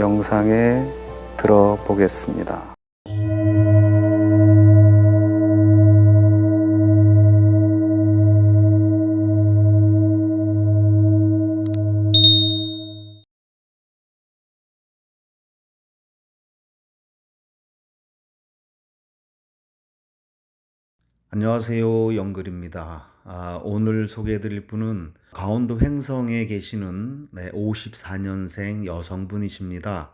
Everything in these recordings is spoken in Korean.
영상에 들어보겠습니다. 안녕하세요. 영글입니다. 아, 오늘 소개해드릴 분은 강원도 횡성에 계시는 네, 54년생 여성분이십니다.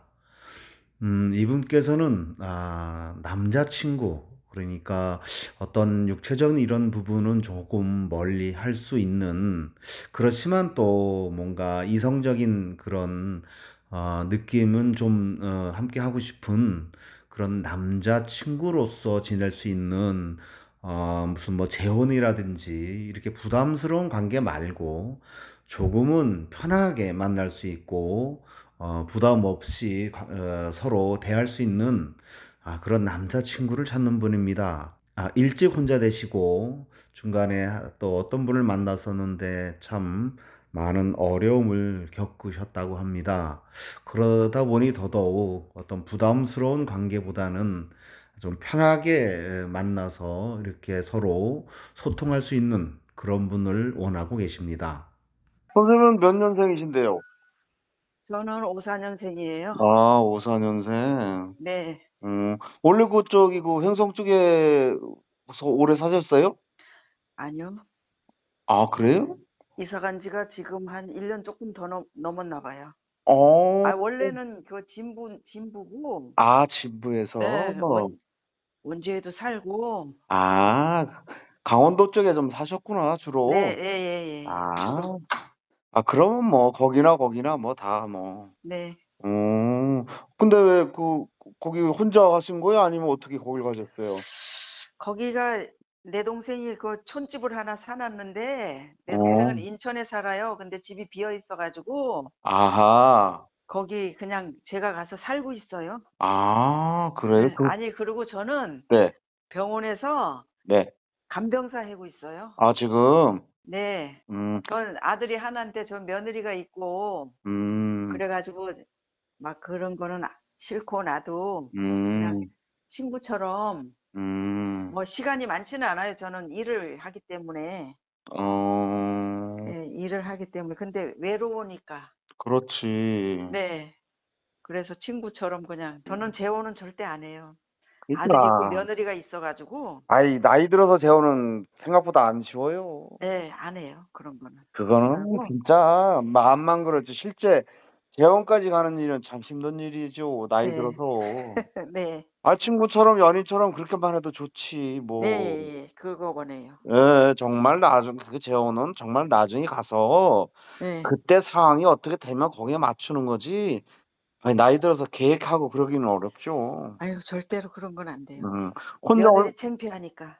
음, 이분께서는 아, 남자친구, 그러니까 어떤 육체적인 이런 부분은 조금 멀리 할 수 있는, 그렇지만 또 뭔가 이성적인 그런 어, 느낌은 좀 어, 함께 하고 싶은 그런 남자친구로서 지낼 수 있는 어, 무슨 뭐 재혼이라든지 이렇게 부담스러운 관계 말고 조금은 편하게 만날 수 있고 어, 부담 없이 과- 어, 서로 대할 수 있는 아, 그런 남자친구를 찾는 분입니다. 아, 일찍 혼자 되시고 중간에 또 어떤 분을 만났었는데 참 많은 어려움을 겪으셨다고 합니다. 그러다 보니 더더욱 어떤 부담스러운 관계보다는 좀 편하게 만나서 이렇게 서로 소통할 수 있는 그런 분을 원하고 계십니다. 선생님은 몇 년생이신데요? 저는 54년생이에요. 아, 54년생. 네. 음, 원래 그쪽이 그 횡성 쪽에 서 오래 사셨어요? 아니요. 아, 그래요? 이사 간 지가 지금 한 1년 조금 더 넘, 넘었나 봐요. 어, 아, 원래는 그 진부, 진부고, 아, 진부에서. 네, 원, 원주에도 살고, 아, 강원도 쪽에 좀 사셨구나, 주로. 네, 예, 예, 예. 아, 아, 그러면 뭐, 거기나 거기나 뭐, 다 뭐. 네. 음, 근데 왜 그, 거기 혼자 가신 거예요? 아니면 어떻게 거길 가셨어요? 거기가 내 동생이 그 촌집을 하나 사놨는데, 내 어. 동생은 인천에 살아요. 근데 집이 비어 있어가지고, 아하. 거기 그냥 제가 가서 살고 있어요. 아, 그래요? 네. 그, 아니, 그리고 저는 네, 병원에서 네. 간병사 하고 있어요. 아, 지금, 네. 음, 전 아들이 하나인데 전 며느리가 있고 음, 그래가지고 막 그런 거는 아- 싫고 나도 음, 그냥 친구처럼 음, 뭐 시간이 많지는 않아요. 저는 일을 하기 때문에 어, 예, 일을 하기 때문에 근데 외로우니까 그렇지. 네. 그래서 친구처럼 그냥 저는 재혼은 절대 안 해요. 그러니까. 아들 있고 며느리가 있어 가지고 아이, 나이 들어서 재혼은 생각보다 안 쉬워요. 네, 안 해요. 그런 거는. 그거는 하고. 진짜 마음만 그렇지. 실제 재혼까지 가는 일은 참 힘든 일이죠. 나이 네. 들어서. 네. 아, 친구처럼 연인처럼 그렇게만 해도 좋지. 뭐. 네, 예, 예. 그거 원해요. 예, 정말 나중, 그 재혼은 정말 나중에 가서 네. 그때 상황이 어떻게 되면 거기에 맞추는 거지. 아니, 나이 들어서 계획하고 그러기는 어렵죠. 아유, 절대로 그런 건 안 돼요. 음, 혼자 올, 며느리 창피하니까.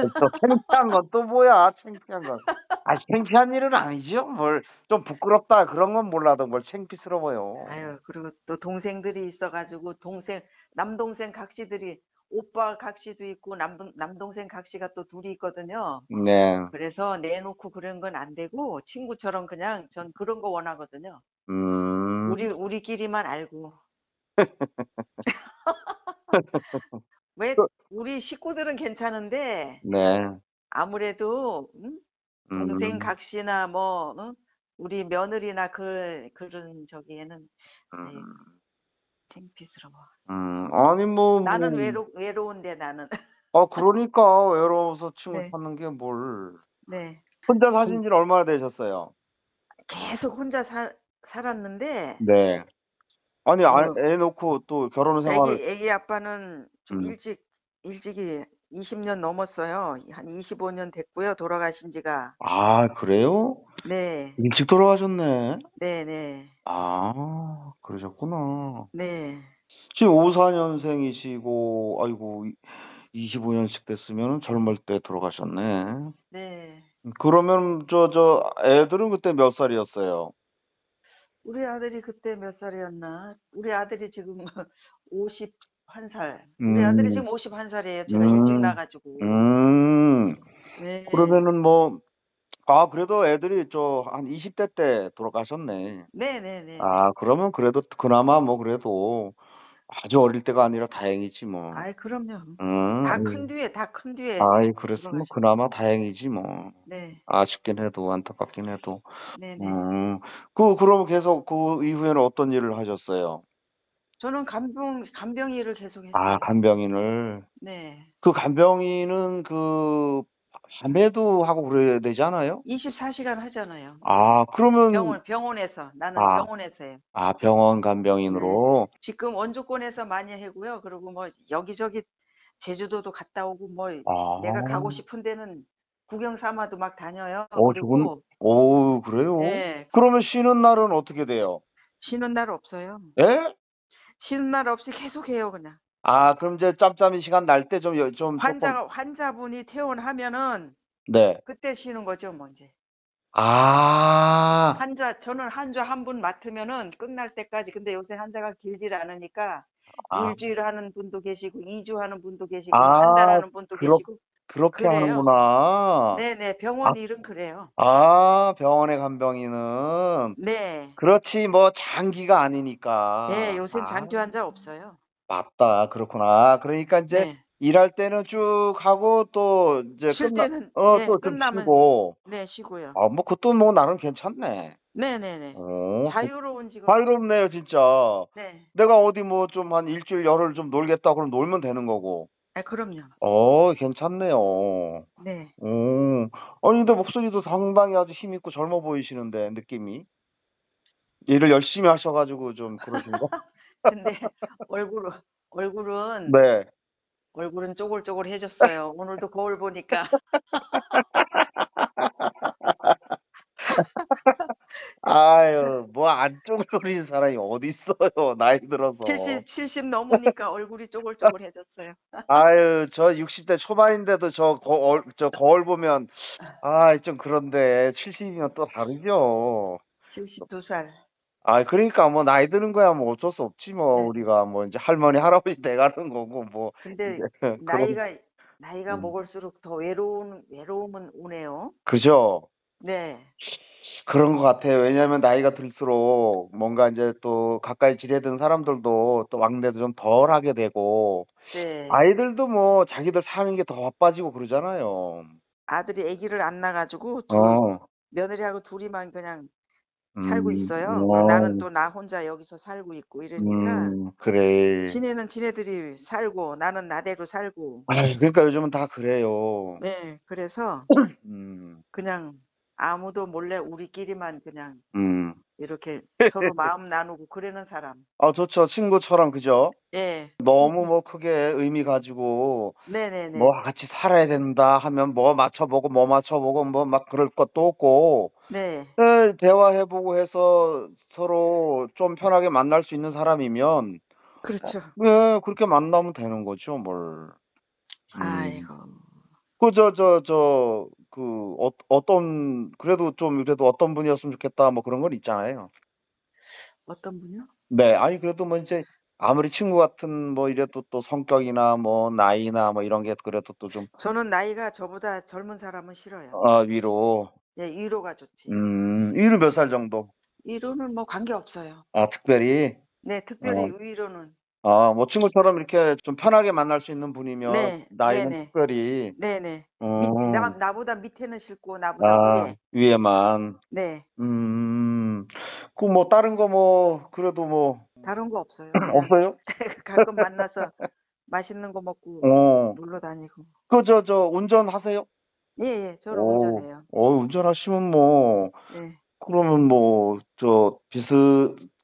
또 창피한 건 또 뭐야, 창피한 건. 아, 창피한 일은 아니죠. 뭘, 좀 부끄럽다. 그런 건 몰라도 뭘 창피스러워요. 아유, 그리고 또 동생들이 있어가지고 동생, 남동생 각시들이 오빠 각시도 있고 남, 남동생 각시가 또 둘이 있거든요. 네, 그래서 내놓고 그런 건 안 되고 친구처럼 그냥 전 그런 거 원하거든요. 음, 우리 우리끼리만 알고. 왜 그- 우리 식구들은 괜찮은데 네, 아무래도 응? 동생 음, 각시나 뭐 응? 우리 며느리나 그 그런 저기에는 네, 음, 창피스러워. 음, 아니, 뭐, 나는 뭐. 외로 외로운데 나는. 아, 그러니까 외로워서 친구 네. 찾는 게 뭘. 네. 혼자 사신 지 얼마나 되셨어요? 계속 혼자 살 살았는데 네. 아니, 아, 어. 애 놓고 또 결혼 생활을, 애기 애기 아빠는 좀 음. 일찍 일찍이 20년 넘었어요. 한 25년 됐고요. 돌아가신 지가. 아, 그래요? 네. 일찍 돌아가셨네. 네, 네. 아, 그러셨구나. 네. 지금 54년생이시고, 아이고, 25년씩 됐으면 젊을 때 돌아가셨네. 네. 그러면 저, 저, 애들은 그때 몇 살이었어요? 우리 아들이 그때 몇 살이었나? 우리 아들이 지금 51살. 우리 음, 아들이 지금 51살이에요. 제가 일찍 음, 나가지고. 음, 네. 그러면은 뭐, 아 그래도 애들이 저 한 20대 때 돌아가셨네. 네네네. 아 그러면 그래도 그나마 뭐 그래도 아주 어릴 때가 아니라 다행이지 뭐. 아이 그럼요. 음. 다 큰 뒤에 다 큰 뒤에 아이 그랬으면 돌아가셨 그나마 다행이지 뭐. 네. 아쉽긴 해도 안타깝긴 해도. 네네. 음. 그 그럼 계속 그 이후에는 어떤 일을 하셨어요? 저는 간병 간병일을 계속 아 했어요. 간병인을. 네. 그 간병인은 그 밤에도 하고 그래야 되지 않아요? 24시간 하잖아요. 아 그러면 병원 병원에서 나는 아. 병원에서 해요. 아 병원 간병인으로. 지금 원주권에서 많이 하고요. 그리고 뭐 여기저기 제주도도 갔다 오고 뭐 아. 내가 가고 싶은 데는 구경 삼아도 막 다녀요. 어, 그리고 오 그래요? 네. 그러면 쉬는 날은 어떻게 돼요? 쉬는 날 없어요. 예? 쉬는 날 없이 계속 해요, 그냥. 아 그럼 이제 짬짬이 시간 날 때좀좀 조금 환자분이 퇴원하면은 네. 그때 쉬는 거죠, 뭐 이제. 아. 환자 저는 환자 한 분 맡으면은 끝날 때까지 근데 요새 환자가 길질 않으니까 아 일주일 하는 분도 계시고 2주 하는 분도 계시고 아, 한달 하는 분도 그렇- 계시고 그렇게 그래요. 하는구나. 네네 병원 일은 그래요. 아 병원의 간병인은 네. 그렇지 뭐 장기가 아니니까. 네, 요샌 아, 장기 환자 없어요. 맞다. 그렇구나. 그러니까 이제 네. 일할 때는 쭉 하고 또 이제 쉴 끝나 때는 어 네, 또 좀 끝나면 쉬고. 네, 쉬고요. 아 뭐 그것도 뭐 나름 괜찮네. 네네네. 오, 자유로운 직업. 자유롭네요 진짜. 네. 내가 어디 뭐 좀한 일주일 열흘 좀 놀겠다 그럼 놀면 되는 거고. 아, 그럼요. 어 괜찮네요. 네. 오. 아니 근데 목소리도 상당히 아주 힘 있고 젊어 보이시는데 느낌이. 일을 열심히 하셔 가지고 좀 그러신가? 근데 얼굴은 얼굴은 네. 얼굴은 쪼글쪼글해졌어요. 오늘도 거울 보니까. 아유 뭐안 쪼글거리는 사람이 어디 있어요 나이 들어서. 70 70 넘으니까 얼굴이 쪼글쪼글해졌어요. 아유 저 60 대 초반인데도 저 거울 저 거울 보면 아 좀 그런데 70 이면 또 다르죠. 72 살. 아 그러니까 뭐 나이 드는 거야 뭐 어쩔 수 없지 뭐 네. 우리가 뭐 이제 할머니 할아버지 돼 가는 거고 뭐 근데 이제 그런 나이가 나이가 음. 먹을수록 더 외로운 외로움은 오네요. 그죠? 네. 그런 것 같아요. 왜냐하면 나이가 들수록 뭔가 이제 또 가까이 지내던 사람들도 또 왕래도 좀 덜 하게 되고 네. 아이들도 뭐 자기들 사는 게 더 바빠지고 그러잖아요. 아들이 아기를 안 낳아 가지고 둘 어. 며느리하고 둘이만 그냥 살고 음. 있어요. 어. 나는 또나 혼자 여기서 살고 있고 이러니까 음 그래. 지네는 지네들이 살고 나는 나대로 살고. 아유 그러니까 요즘은 다 그래요. 네. 그래서 음. 그냥 아무도 몰래 우리끼리만 그냥 음. 이렇게 서로 마음 나누고 그러는 사람. 아 좋죠. 친구처럼 그죠? 예. 너무 뭐 크게 의미 가지고 네네네. 뭐 같이 살아야 된다 하면 뭐 맞춰보고 뭐 맞춰보고 뭐 막 그럴 것도 없고 네. 예, 대화해 보고 해서 서로 좀 편하게 만날 수 있는 사람이면 그렇죠. 예, 그렇게 만나면 되는 거죠, 뭘. 음. 아이고. 그저저저 그 어 어떤 그래도 좀 그래도 어떤 분이었으면 좋겠다 뭐 그런 건 있잖아요. 어떤 분이요? 네. 아니 그래도 뭐 인제 아무리 친구 같은 뭐 이래도 또 성격이나 뭐 나이나 뭐 이런 게 그래도 또 좀 저는 나이가 저보다 젊은 사람은 싫어요. 아 위로. 예, 위로가 좋지. 음. 위로 몇 살 정도? 위로는 뭐 관계없어요. 아 특별히? 네, 특별히 어. 위로는. 아 뭐 친구처럼 이렇게 좀 편하게 만날 수 있는 분이면 네. 나이는 네네. 특별히 네네. 어. 밑나 나보다 밑에는 싫고 나보다 아 위에. 위에만. 네. 음. 그 뭐 다른 거 뭐 그래도 뭐 다른 거 없어요. 그냥 없어요? 가끔 만나서 맛있는 거 먹고 어. 놀러 다니고. 그 저 저 운전하세요? 예예. 저는 오. 운전해요. 어 운전하시면 뭐 예. 그러면 뭐 저 비슷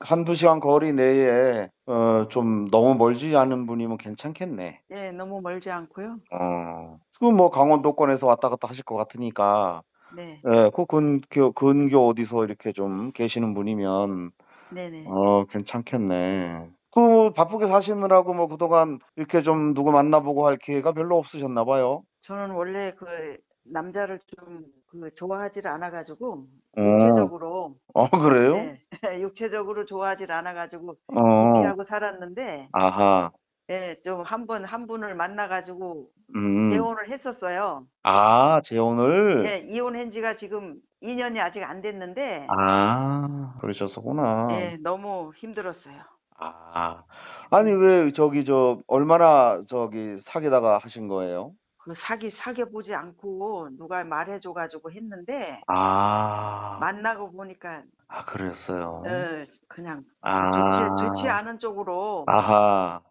1-2 시간 거리 내에 어 좀 너무 멀지 않은 분이면 괜찮겠네. 예, 너무 멀지 않고요. 어. 그럼 뭐 강원도권에서 왔다 갔다 하실 것 같으니까 네. 예, 그 근교 근교 어디서 이렇게 좀 계시는 분이면 네네. 어 괜찮겠네. 그뭐 바쁘게 사시느라고 뭐 그동안 이렇게 좀 누구 만나보고 할 기회가 별로 없으셨나 봐요. 저는 원래 그 남자를 좀 그 좋아하지를 않아 가지고 어. 육체적으로 어 그래요? 네. 육체적으로 좋아하지를 않아 가지고 어. 기피하고 살았는데 아하. 예, 좀 한 번 한 분을 만나 가지고 음. 재혼을 했었어요. 아, 재혼을? 예, 이혼한 지가 지금 2년이 아직 안 됐는데 아, 그러셨구나. 예, 너무 힘들었어요. 아, 아니, 왜 저기, 저, 얼마나 저기 사귀다가 하신 거예요? 그 사귀 사귀어 보지 않고 누가 말해 줘 가지고 했는데 아, 만나고 보니까 아, 그랬어요. 예, 그냥 아, 좋지 좋지 않은 쪽으로 아하.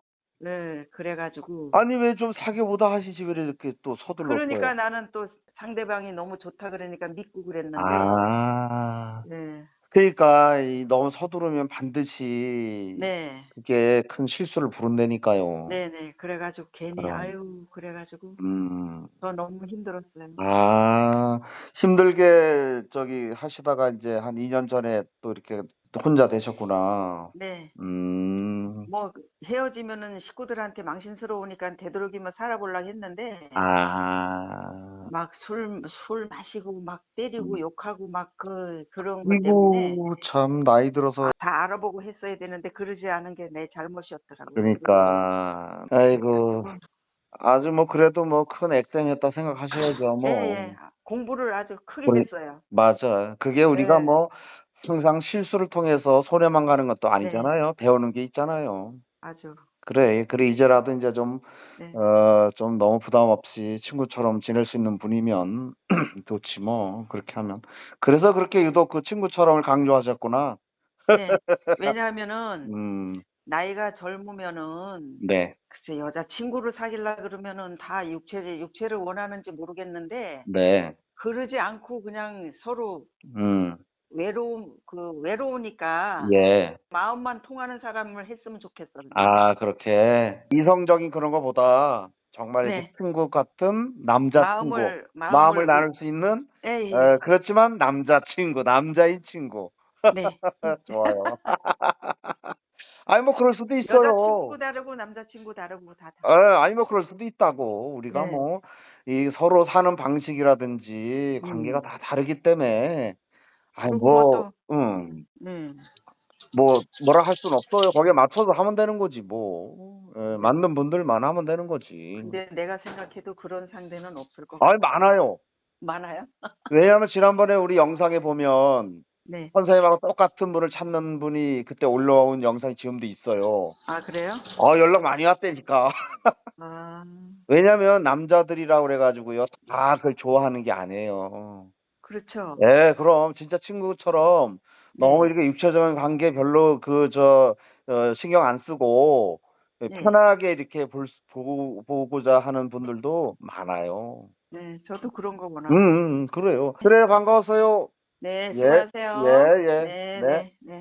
예, 그래 가지고 아니, 왜 좀 사귀어보다 하시지, 왜 이렇게 또 서둘렀어요? 그러니까 나는 또 상대방이 너무 좋다 그러니까 믿고 그랬는데 아, 예, 그러니까 이 너무 서두르면 반드시 네, 그게 큰 실수를 부른다니까요. 네, 네, 그래 가지고 괜히 그럼. 아유 그래 가지고 음. 저 너무 힘들었어요. 아, 힘들게 저기 하시다가 이제 한 2년 전에 또 이렇게 또 혼자 되셨구나. 네, 음, 뭐 헤어지면은 식구들한테 망신스러우니까 되도록이면 살아보려고 했는데 아, 막 술 술 마시고 막 때리고 음. 욕하고 막 그 그런 것 때문에 아이고, 참, 나이 들어서, 다 알아보고 했어야 되는데 그러지 않은 게 내 잘못이었더라고요. 그러니까, 아이고, 그래가지고 아주 뭐, 그래도 뭐, 큰 액땜했다 생각하셔야죠, 예, 뭐. 예. 공부를 아주 크게 우리- 했어요. 맞아. 그게 우리가 네. 뭐, 항상 실수를 통해서 손해만 가는 것도 아니잖아요. 배우는 게 있잖아요. 아주 그래, 그래, 이제라도 이제 좀, 네. 어, 좀 너무 부담 없이 친구처럼 지낼 수 있는 분이면 좋지 뭐, 그렇게 하면. 그래서 그렇게 유독 그 친구처럼을 강조하셨구나. 네. 왜냐하면은 음, 나이가 젊으면은 네, 글쎄 여자 친구를 사귀려 그러면은 다 육체 육체를 원하는지 모르겠는데 네, 그러지 않고 그냥 서로 음, 외로움 그 외로우니까 예. 마음만 통하는 사람을 했으면 좋겠어. 아, 그렇게. 이성적인 그런 거보다 정말 이렇게 네. 친구 같은 남자 친구, 마음을 마음을 마음을 나눌 수 있는, 예, 예. 어, 그렇지만 남자 친구, 남자인 친구. 네. 좋아요. 아니, 뭐, 그럴 수도 여자 친구 있어요. 다르고 남자 친구 다르고 다 에, 다르고. 아니, 뭐, 그럴 수도 있다고. 우리가 네. 뭐, 이 서로 사는 방식이라든지 관계가 음. 다 다르기 때문에, 아니, 그리고 뭐 뭐, 또 음, 음. 뭐, 뭐라 할 수는 없어요. 거기에 맞춰서 하면 되는 거지, 뭐. 에, 맞는 분들만 하면 되는 거지. 근데 내가 생각해도 그런 상대는 없을 것 아니, 같아. 많아요. 많아요? 왜냐하면 지난번에 우리 영상에 보면, 네. 선생님하고 똑같은 분을 찾는 분이 그때 올라온 영상이 지금도 있어요. 아, 그래요? 어, 연락 많이 왔다니까. 아, 왜냐면 남자들이라고 그래가지고요. 다 그걸 좋아하는 게 아니에요. 그렇죠. 예, 그럼 진짜 친구처럼 너무 네. 이렇게 육체적인 관계 별로 그, 저, 어, 신경 안 쓰고 네. 편하게 이렇게 볼, 수- 보고, 보고자 하는 분들도 많아요. 네, 저도 그런 거구나. 음, 음, 그래요. 그래, 반가웠어요. 네, 예, 수고하세요. 예, 예. 네, 네. 네, 네.